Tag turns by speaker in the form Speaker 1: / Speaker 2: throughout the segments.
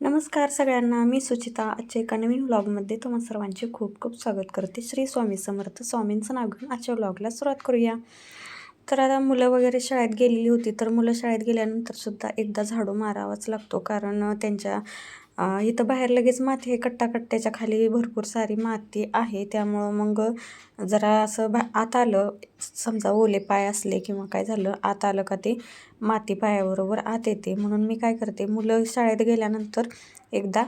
Speaker 1: नमस्कार सगळ्यांना मी सुचिता. आजच्या एका नवीन व्लॉगमध्ये तुम्हा सर्वांचे खूप खूप स्वागत करते. श्री स्वामी समर्थ स्वामींचं नाव घेऊन आजच्या व्लॉगला सुरुवात करूया. तर आता मुलं वगैरे शाळेत गेलेली होती तर मुलं शाळेत गेल्यानंतर सुद्धा एकदा झाडू मारावाच लागतो. कारण त्यांच्या इथं बाहेर लगेच माती आहे. कट्टाकट्ट्याच्या खाली भरपूर सारी माती आहे. त्यामुळं मग जरा असं बा आत आलं समजा ओले पाय असले किंवा काय झालं आत आलं का ते माती पायाबरोबर आत येते. म्हणून मी काय करते मुलं शाळेत गेल्यानंतर एकदा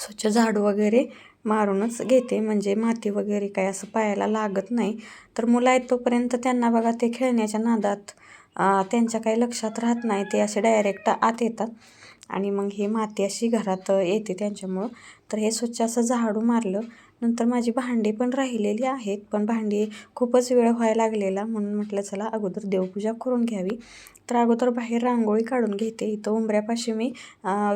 Speaker 1: स्वच्छ झाडू वगैरे मारूनच घेते. म्हणजे माती वगैरे काय असं पायाला लागत नाही. तर मुलं आहेत तोपर्यंत त्यांना बघा ते खेळण्याच्या नादात त्यांच्या काही लक्षात राहत नाही. ते असे डायरेक्ट आत येतात. आणि मग हे माती अशी घरात येते त्यांच्यामुळं. तर हे स्वच्छ असं झाडू मारलं. नंतर माझी भांडी पण राहिलेली आहेत पण भांडी खूपच वेळ व्हायला लागलेला. म्हणून म्हटलं चला अगोदर देवपूजा करून घ्यावी. तर अगोदर बाहेर रांगोळी काढून घेते. इथं उंबऱ्यापाशी मी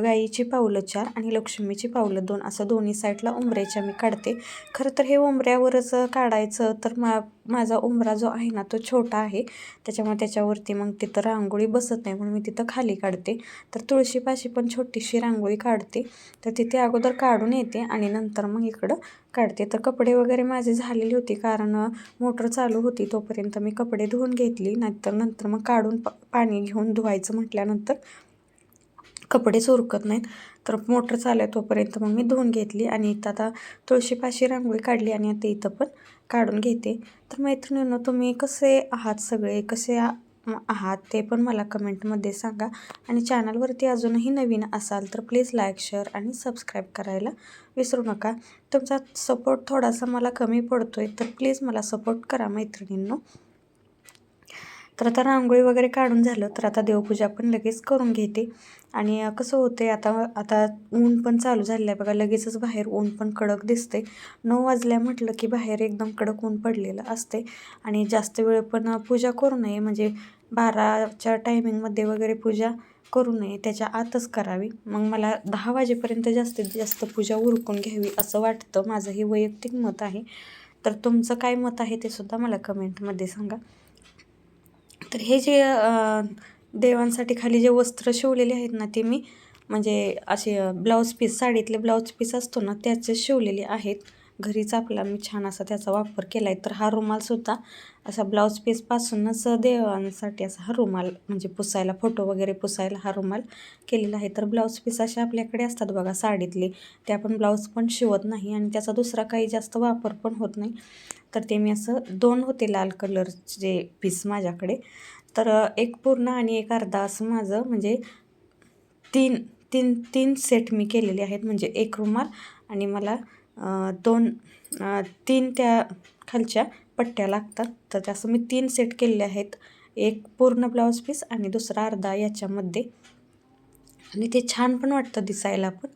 Speaker 1: गाईची पावलं चार आणि लक्ष्मीची पावलं दोन. असं दोन्ही साईडला उंबऱ्याच्या मी काढते. खरं तर हे उंबऱ्यावरच काढायचं तर मा माझा उंबरा जो आहे ना तो छोटा आहे. त्याच्यामुळे त्याच्यावरती मग तिथं रांगोळी बसत नाही म्हणून मी तिथं खाली काढते. तर तुळशीपाशी पण छोटीशी रांगोळी काढते. तर तिथे अगोदर काढून येते आणि नंतर मग इकडं काढते. तर कपडे वगैरे माझे झालेली होती कारण मोटर चालू होती तोपर्यंत मी कपडे धुवून घेतली. नाहीतर नंतर मग काढून प पाणी घेऊन धुवायचं म्हटल्यानंतर कपडेच उरकत नाहीत. तर मोटर चालू आहे तोपर्यंत मग मी धुवून घेतली आणि इथं आता तुळशीपाशी रांगोळी काढली आणि आता इथं पण काढून घेते. तर मैत्रिणींनो तुम्ही कसे आहात सगळे? कसे आहात ते पण मला कमेंटमध्ये सांगा. आणि चॅनलवरती अजूनही नवीन असाल तर प्लीज लाईक शेअर आणि सबस्क्राईब करायला विसरू नका. तुमचा सपोर्ट थोडासा मला कमी पडतो आहे तर प्लीज मला सपोर्ट करा मैत्रिणींनो. तर आता रांगोळी वगैरे काढून झालं तर आता देवपूजा पण लगेच करून घेते. आणि कसं होते आता आता ऊन पण चालू झालेलं आहे बघा लगेचच बाहेर ऊन पण कडक दिसते नऊ वाजल्या म्हटलं की बाहेर एकदम कडक ऊन पडलेलं असते आणि जास्त वेळ पण पूजा करू नये म्हणजे बाराच्या टायमिंगमध्ये वगैरे पूजा करू नये त्याच्या आतच करावी. मग मला दहा वाजेपर्यंत जास्तीत जास्त पूजा उरकून घ्यावी असं वाटतं. माझं हे वैयक्तिक मत आहे. तर तुमचं काय मत आहे ते सुद्धा मला कमेंटमध्ये सांगा. तर हे जे देवांसाठी खाली जे वस्त्र शिवलेले आहेत ना ते मी म्हणजे असे ब्लाऊज पीस साडीतले ब्लाऊज पीस असतो ना त्याचे शिवलेले आहेत. घरीच आपला मी छान असा त्याचा वापर केला आहे तर हा रुमालसुद्धा असा ब्लाऊज पीसपासूनच देवांसाठी असा हा रुमाल म्हणजे पुसायला फोटो वगैरे पुसायला हा रुमाल केलेला आहे. तर ब्लाऊज पीस असे आपल्याकडे असतात बघा साडीतले. ते आपण ब्लाऊज पण शिवत नाही आणि त्याचा दुसरा काही जास्त वापर पण होत नाही. तर ते मी असं दोन होते लाल कलरचे पीस माझ्याकडे. तर एक पूर्ण आणि एक अर्धा असं माझं म्हणजे तीन तीन तीन सेट मी केलेले आहेत. म्हणजे एक रुमाल आणि मला दोन तीन त्या खालच्या पट्ट्या लागतात. तर त्याचं मी तीन सेट केलेले आहेत. एक पूर्ण ब्लाऊज पीस आणि दुसरा अर्धा याच्यामध्ये. आणि ते छान पण वाटतं दिसायला पण.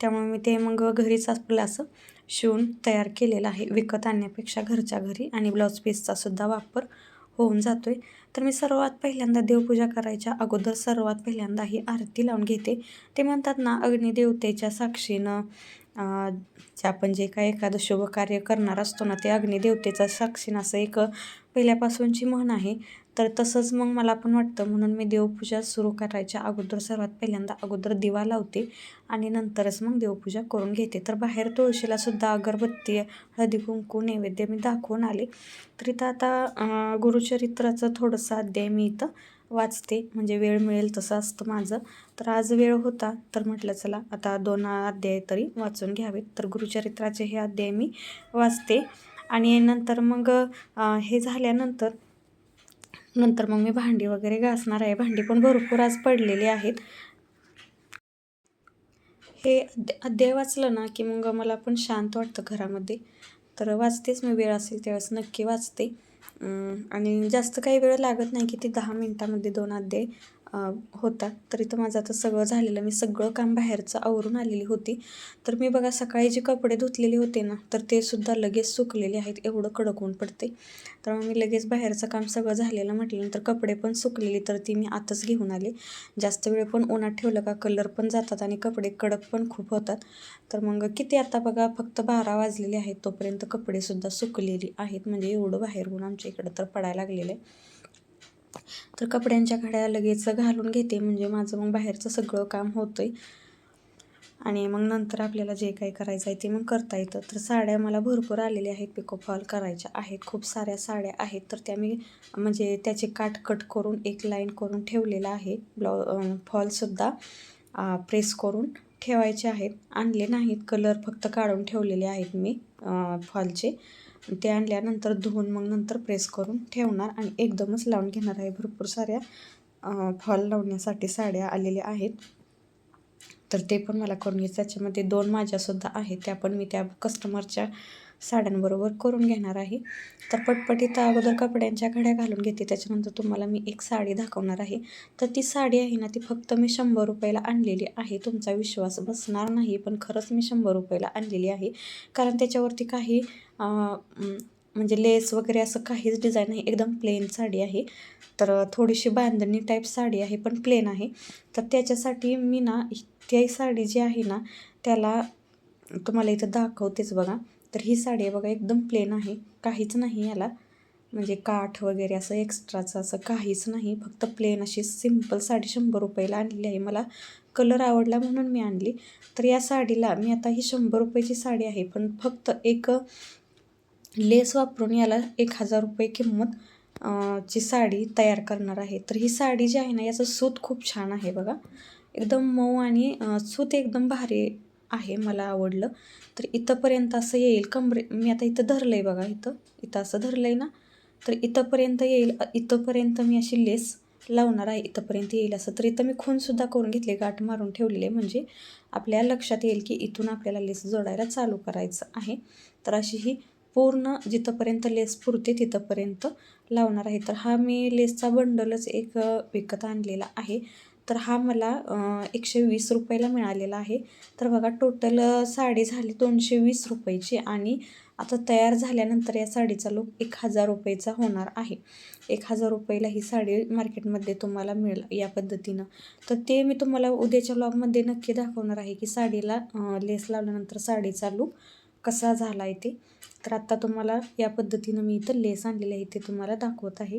Speaker 1: त्यामुळे मी ते मग घरीच आपलं असं शिवून तयार केलेलं आहे. विकत आणण्यापेक्षा घरच्या घरी आणि ब्लाऊज पीसचा सुद्धा वापर होऊन जातो आहे तर मी सर्वात पहिल्यांदा देवपूजा करायच्या अगोदर सर्वात पहिल्यांदा ही आरती लावून घेते. ते म्हणतात ना अग्निदेवतेच्या साक्षीनं आपण जे काही एखादं शुभ कार्य करणार असतो ना ते अग्निदेवतेचा साक्षीन असं एक पहिल्यापासूनची म्हण आहे. तर तसंच मग मला पण वाटतं म्हणून मी देवपूजा सुरू करायच्या अगोदर सर्वात पहिल्यांदा अगोदर दिवा लावते आणि नंतरच मग देवपूजा करून घेते. तर बाहेर तुळशीला सुद्धा अगरबत्ती हळदी कुंकू नैवेद्य मी दाखवून आले. तर इथं आता गुरुचरित्राचं थोडंसं अध्याय मी इथं वाचते म्हणजे वेळ मिळेल तसं असतं माझं. तर आज वेळ होता तर म्हटलं चला आता दोन अध्याय तरी वाचून घ्यावेत. तर गुरुचरित्राचे हे अध्याय मी वाचते. आणि नंतर मग हे झाल्यानंतर नंतर मग मी भांडी वगैरे घासणार आहे. भांडी पण भरपूर आज पडलेली आहेत. हे अध्याय वाचलं ना की मग मला पण शांत वाटतं घरामध्ये. तर वाचतेच मी वेळ असेल त्यावेळेस नक्की वाचते. आणि जास्त काही वेळ लागत नाही की ती दहा मिनटामध्ये दोन अध्याय होता. होतात तर इथं माझं आता सगळं झालेलं. मी सगळं काम बाहेरचं आवरून आलेली होती. तर मी बघा सकाळी जे कपडे धुतलेले होते ना तर ते सुद्धा लगेच सुकलेले आहेत. एवढं कडक ऊन पडते तर मग मी लगेच बाहेरचं काम सगळं झालेलं म्हटल्यानंतर कपडे पण सुकलेली तर ती मी आताच घेऊन आले. जास्त वेळ पण उन्हात ठेवलं का कलर पण जातात आणि कपडे कडक पण खूप होतात. तर मग किती आता बघा फक्त बारा वाजलेले आहेत तोपर्यंत कपडेसुद्धा सुकलेली आहेत. म्हणजे एवढं बाहेर ऊन आमच्या इकडं तर पडायला लागलेलं आहे. तर कपड्यांच्या घड्या लगेच घालून घेते. म्हणजे माझं मग बाहेरचं सगळं काम होतं आहे आणि मग नंतर आपल्याला जे काही करायचं आहे ते मग करता येतं. तर साड्या मला भरपूर आलेल्या आहेत. पिको फॉल करायच्या आहेत. खूप साऱ्या साड्या आहेत. तर त्या मी म्हणजे त्याचे काट कट करून एक लाईन करून ठेवलेला आहे. ब्लाउ फॉलसुद्धा प्रेस करून ठेवायचे आहेत. आणले नाहीत. कलर फक्त काढून ठेवलेले आहेत मी फॉलचे. ते आणल्यानंतर धुवून मग नंतर प्रेस करून ठेवणार आणि एकदमच लावून घेणार आहे. भरपूर साऱ्या फॉल लावण्यासाठी साड्या आलेल्या आहेत. तर ते पण मला करून घ्यायचं त्याच्यामध्ये दोन माझ्यासुद्धा आहेत. त्या पण मी त्या कस्टमरच्या साड्यांबरोबर करून घेणार आहे. तर पटपटीत अगोदर कपड्यांच्या घड्या घालून घेते. त्याच्यानंतर तुम्हाला मी एक साडी दाखवणार आहे. तर ती साडी आहे ना ती फक्त मी शंभर रुपयाला आणलेली आहे. तुमचा विश्वास बसणार नाही पण खरंच मी शंभर रुपयाला आणलेली आहे. कारण त्याच्यावरती काही म्हणजे लेस वगैरे असं काहीच डिझाईन नाही. एकदम प्लेन साडी आहे. तर थोडीशी बांधणी टाईप साडी आहे पण प्लेन आहे. तर त्याच्यासाठी मी ना ती साडी जी आहे ना त्याला तुम्हाला इथं दाखवतेच बघा. तर ही साडी बघा एकदम प्लेन आहे. काहीच नाही याला. म्हणजे काठ वगैरे असं एक्स्ट्राचं असं काहीच नाही. फक्त प्लेन अशी सिंपल साडी शंभर रुपयाला आणलेली आहे. मला कलर आवडला म्हणून मी आणली. तर या साडीला मी आता ही शंभर रुपयाची साडी आहे. पण फक्त एक लेस वापरून याला एक हजार रुपये किंमत ची साडी तयार करणार आहे. तर ही साडी जी आहे ना याचं सूत खूप छान आहे बघा. एकदम मऊ आणि सूत एकदम भारी आहे मला आवडलं. तर इथंपर्यंत असं येईल. कमरे मी आता इथं धरलं आहे बघा इथं. इथं असं धरलं आहे ना. तर इथंपर्यंत येईल. इथंपर्यंत मी अशी लेस लावणार आहे. इथंपर्यंत येईल असं. तर इथं मी खूनसुद्धा करून घेतले गाठ मारून ठेवलेले. म्हणजे आपल्या लक्षात येईल की इथून आपल्याला लेस जोडायला चालू करायचं आहे. तर अशी ही पूर्ण जिथंपर्यंत लेस पुरते तिथंपर्यंत लावणार आहे. तर हा मी लेसचा बंडलच एक विकत आणलेला आहे. तर हा मला एकशे वीस रुपयाला मिळालेला आहे. तर बघा टोटल साडी झाली दोनशे वीस रुपयाची आणि आता तयार झाल्यानंतर या साडीचा लुक एक हजार रुपयेचा होणार आहे. एक हजार रुपयाला ही साडी मार्केटमध्ये तुम्हाला मिळेल या पद्धतीनं. तर ते मी तुम्हाला उद्याच्या ब्लॉगमध्ये नक्की दाखवणार आहे की साडीला लेस लावल्यानंतर साडीचा लुक कसा झाला आहे ते. तर आत्ता तुम्हाला या पद्धतीनं मी इथं लेस आणलेले आहे ते तुम्हाला दाखवत आहे.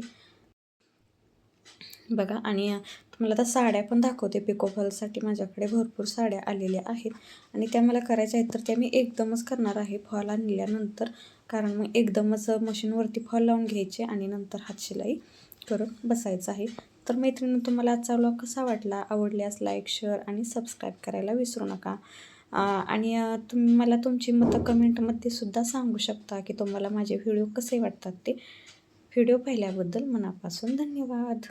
Speaker 1: बघा आणि तुम्हाला आता साड्या पण दाखवते पिकोफॉलसाठी माझ्याकडे भरपूर साड्या आलेल्या आहेत. आणि त्या मला करायच्या आहेत तर त्या मी एकदमच करणार आहे फॉल आणल्यानंतर. कारण मग एकदमच मशीनवरती फॉल लावून घ्यायचे आणि नंतर हातशिलाई करून बसायचं आहे. तर मैत्रिणी तुम्हाला आजचा व्लॉग कसा वाटला? आवडल्यास लाईक शेअर आणि सबस्क्राईब करायला विसरू नका. आणि तुम्ही मला तुमची मतं कमेंटमध्ये सुद्धा सांगू शकता की तुम्हाला माझे व्हिडिओ कसे वाटतात ते. व्हिडिओ पाहिल्याबद्दल मनापासून धन्यवाद.